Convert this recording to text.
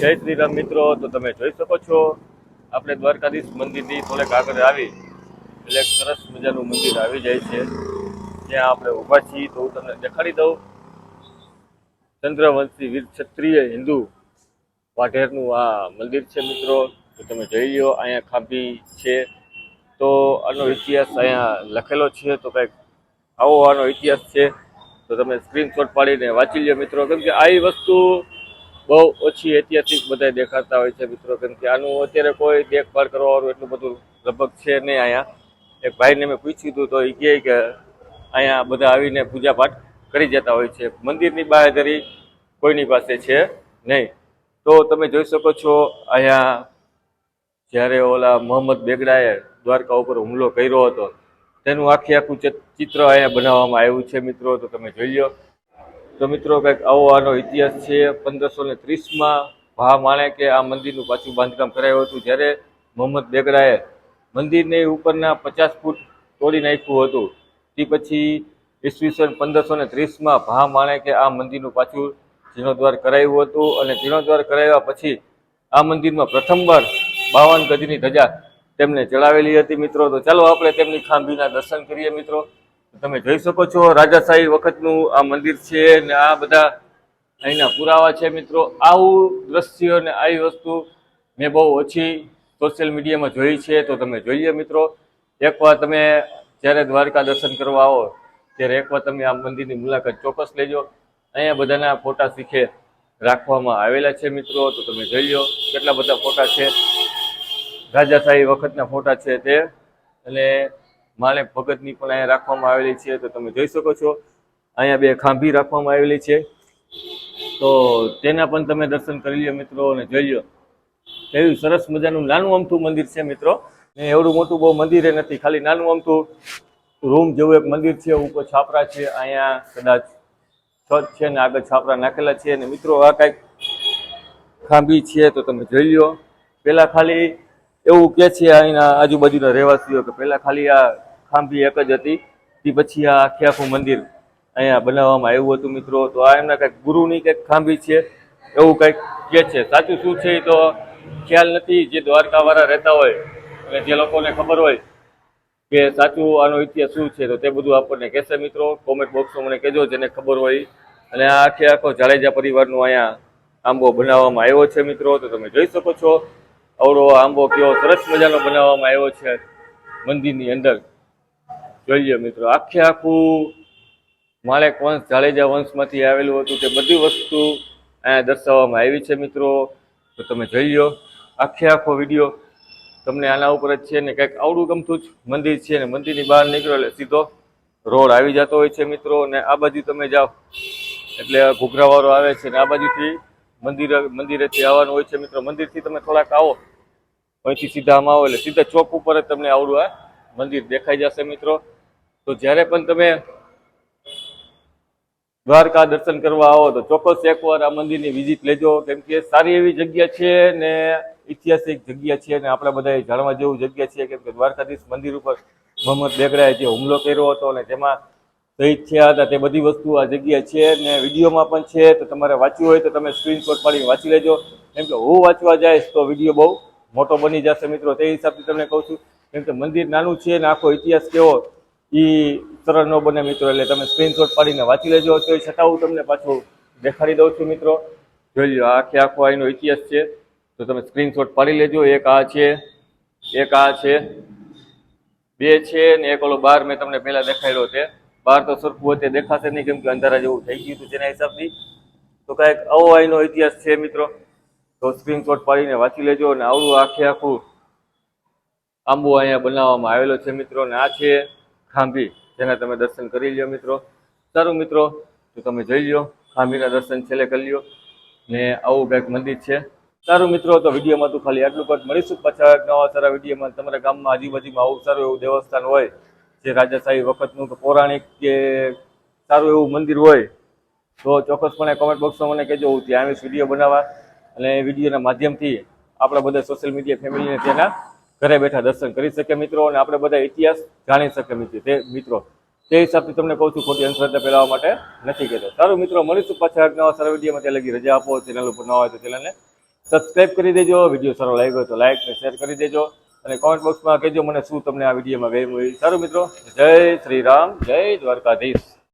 જય શ્રી રામ મિત્રો, તો તમે જોઈ શકો છો, આપણે દ્વારકાધીશ મંદિરની થોડેક આગળ આવી, એટલે સરસ મજાનું મંદિર આવી જાય છે. ત્યાં આપણે ઊભા છીએ, તો હું તમને દેખાડી દઉં. ચંદ્રવંશી વીર ક્ષત્રિય હિન્દુ વાઢેરનું આ મંદિર છે મિત્રો, તો તમે જોઈ લો અહીંયા ખાંભી છે. તો આનો ઇતિહાસ અહીંયા લખેલો છે, તો કંઈક આવો આનો ઇતિહાસ છે. તો તમે સ્ક્રીનશોટ પાડીને વાંચી લ્યો મિત્રો, કેમ કે આ વસ્તુ બહુ ઓછી ઐતિહાસિક બધા દેખાતા હોય છે મિત્રો, કેમ આનું અત્યારે કોઈ દેખભાળ કરવાવાળું એટલું બધું લગભગ છે નહીં અહીંયા. એક ભાઈને મેં પૂછ્યું હતું તો એ કહે કે અહીંયા બધા આવીને પૂજાપાઠ કરી જતા હોય છે. મંદિરની બાહેધરી કોઈની પાસે છે નહીં. તો તમે જોઈ શકો છો અહીંયા જ્યારે ઓલા મોહમ્મદ બેગડાએ દ્વારકા ઉપર હુમલો કર્યો હતો, તેનું આખે આખું ચિત- ચિત્ર અહીંયા બનાવવામાં આવ્યું છે મિત્રો. તો તમે જોઈ લો તો મિત્રો કંઈક આવો આનો ઇતિહાસ છે, પંદરસો ને ત્રીસમાં ભા માણેકે આ મંદિરનું પાછું બાંધકામ કરાયું હતું, જ્યારે મોહમ્મદ બેગડાએ મંદિરને ઉપરના પચાસ ફૂટ તોડી નાખ્યું હતું. તે પછી ઈસવીસન પંદરસો ને ત્રીસમાં ભા માણેકે આ મંદિરનું પાછું જીર્ણોદ્વાર કરાયું હતું અને જીર્ણોદ્વાર કરાવ્યા પછી આ મંદિરમાં પ્રથમવાર બાવન ગજની ધજા તેમને ચડાવેલી હતી મિત્રો. તો ચાલો આપણે તેમની ખાંભીના દર્શન કરીએ મિત્રો. તમે જોઈ શકો છો રાજાશાહી વખતનું આ મંદિર છે ને આ બધા અહીંના પુરાવા છે મિત્રો. આવું દ્રશ્ય અને આવી વસ્તુ મેં બહુ ઓછી સોશિયલ મીડિયામાં જોઈ છે, તો તમે જોઈએ મિત્રો. એકવાર તમે જ્યારે દ્વારકા દર્શન કરવા આવો, ત્યારે એકવાર તમે આ મંદિરની મુલાકાત ચોક્કસ લેજો. અહીંયા બધાના ફોટા શીખે રાખવામાં આવેલા છે મિત્રો, તો તમે જોઈ લો કેટલા બધા ફોટા છે. રાજાશાહી વખતના ફોટા છે તે. અને માણેક ભગતની પણ અહીંયા રાખવામાં આવેલી છે, તો તમે જોઈ શકો છો. અહીંયા બે ખાંભી રાખવામાં આવેલી છે. તો તેના પણ તમે દર્શન કરી લ્યો મિત્રો અને જોઈ લો કેવું સરસ મજાનું નાનું અમથું મંદિર છે મિત્રો. ને એવડું મોટું બહુ મંદિરે નથી, ખાલી નાનું અમથું રૂમ જેવું એક મંદિર છે, ઉપર છાપરા છે, અહીંયા કદાચ છત છે ને આગળ છાપરા નાખેલા છે. અને મિત્રો આ કાંઈક ખાંભી છે, તો તમે જોઈ લો પહેલાં ખાલી એવું કે છે અહીંના આજુબાજુના રહેવાસીઓ કે પહેલાં ખાલી આ ખાંભી એક જ હતી. તે પછી આ આખે આખું મંદિર અહીંયા બનાવવામાં આવ્યું હતું મિત્રો. તો આ એમના કંઈક ગુરુની કંઈક ખાંભી છે, એવું કંઈક કે છે. સાચું શું છે એ તો ખ્યાલ નથી. જે દ્વારકાવાળા રહેતા હોય, અને જે લોકોને ખબર હોય કે સાચું આનો ઇતિહાસ શું છે, તો તે બધું આપણને કહેશે મિત્રો. કોમેન્ટ બોક્સમાં મને કહેજો જેને ખબર હોય. અને આ આખે આખો જાડેજા પરિવારનું અહીંયા આંબો બનાવવામાં આવ્યો છે મિત્રો. તો તમે જોઈ શકો છો. અવડો આંબો કેવો સરસ મજાનો બનાવવામાં આવ્યો છે મંદિરની અંદર. જોઈએ મિત્રો, આખે આખું માળેક વંશ જાડેજા વંશમાંથી આવેલું હતું તે બધી વસ્તુ અહીંયા દર્શાવવામાં આવી છે મિત્રો. તો તમે જોઈ લો, આખે આખો વીડિયો તમને આના ઉપર જ છે ને કંઈક આવડું ગમતું જ મંદિર છે ને મંદિરની બહાર નીકળો એટલે સીધો રોડ આવી જતો હોય છે મિત્રો ને આ બાજુ તમે જાઓ. એટલે ઘૂઘરાવાળો આવે છે ને આ બાજુથી મંદિર, મંદિરેથી આવવાનું હોય છે મિત્રો. મંદિરથી તમે થોડાક આવો. અહીંથી સીધા આમાં આવો એટલે સીધા ચોક ઉપર જ તમને આવડું આ મંદિર દેખાઈ જશે મિત્રો. તો જ્યારે પણ તમે દ્વારકા દર્શન કરવા આવો તો ચોક્કસ એકવાર આ મંદિરની વિઝિટ લેજો. કેમ કે સારી એવી જગ્યા છે ને ઐતિહાસિક જગ્યા છે અને આપણે બધાએ જાણવા જેવું જગ્યા છે. કેમ કે દ્વારકાધીશ મંદિર ઉપર મોહમ્મદ બેગડાએ જે હુમલો કર્યો હતો ને તેમાં શહીદ થયા હતા તે બધી વસ્તુ આ જગ્યા છે ને વિડીયોમાં પણ છે. તો તમારે વાંચવું હોય તો તમે સ્ક્રીનશોટ પાડી વાંચી લેજો. કેમ કે હું વાંચવા જઈશ તો વીડિયો બહુ મોટો બની જશે મિત્રો. તે હિસાબથી તમને કહું છું, કેમ કે મંદિર નાનું છે ને આખો ઇતિહાસ કેવો એ સરળ ન બને મિત્રો, એટલે તમે સ્ક્રીનશોટ પાડીને વાંચી લેજો. તો એ છતાં હું તમને પાછું દેખાડી દઉં છું મિત્રો. જોઈ લો આખે આખો અહીંનો ઇતિહાસ છે. તો તમે સ્ક્રીનશોટ પાડી લેજો. એક આ છે, એક આ છે, બે છે ને એક ઓલો બાર મેં તમને પહેલા દેખાડ્યો છે. બાર તો સરખું તે દેખાશે નહીં, કેમ કે અંધારા જેવું થઈ ગયું હતું તેના હિસાબથી. તો કાંઈક આવો અહીંનો ઇતિહાસ છે મિત્રો. તો સ્ક્રીનશોટ પાડીને વાંચી લેજો અને આવડું આખે આખું આંબો અહીંયા બનાવવામાં આવેલો છે મિત્રો. અને આ છે ખાંભી, જેના તમે દર્શન કરી લ્યો મિત્રો. સારું મિત્રો, તો તમે જોઈ લ્યો, ખાંભીના દર્શન છેલ્લે કરી લ્યો. ને આવું કંઈક મંદિર છે. સારું મિત્રો, તો વિડીયોમાં તો ખાલી આટલું જ મળીશું પાછા નવા સારા વિડીયોમાં. તમારા ગામમાં આજુબાજુમાં આવું સારું એવું દેવસ્થાન હોય, જે રાજાશાહી વખતનું કે પૌરાણિક કે સારું એવું મંદિર હોય, તો ચોક્કસપણે કોમેન્ટ બોક્સમાં મને કહેજો. હું ત્યાં વીડિયો બનાવવા. અને વિડીયોના માધ્યમથી આપણા બધા સોશિયલ મીડિયા ફેમિલીને તેના ઘરે બેઠા દર્શન કરી શકે મિત્રો અને આપણે બધા ઇતિહાસ જાણી શકે મિત્રો તે મિત્રો. તે હિસાબથી તમને કહું છું, ખોટી અંધશ્રદ્ધા ફેલાવવા માટે નથી કહેતો. સારું મિત્રો, મળીશું પાછા એક નવા સારા વિડીયોમાં. ત્યાં લગી રજા આપો ચેનલ ઉપર ન હોય તો ચેનલને સબસ્ક્રાઇબ કરી દેજો. વીડિયો સારો લાગ્યો તો લાઈક અને શેર કરી દેજો. અને કોમેન્ટ બોક્સમાં કહેજો મને શું તમને આ વિડીયોમાં ગમ્યું સારું મિત્રો, જય શ્રી રામ, જય દ્વારકાધીશ.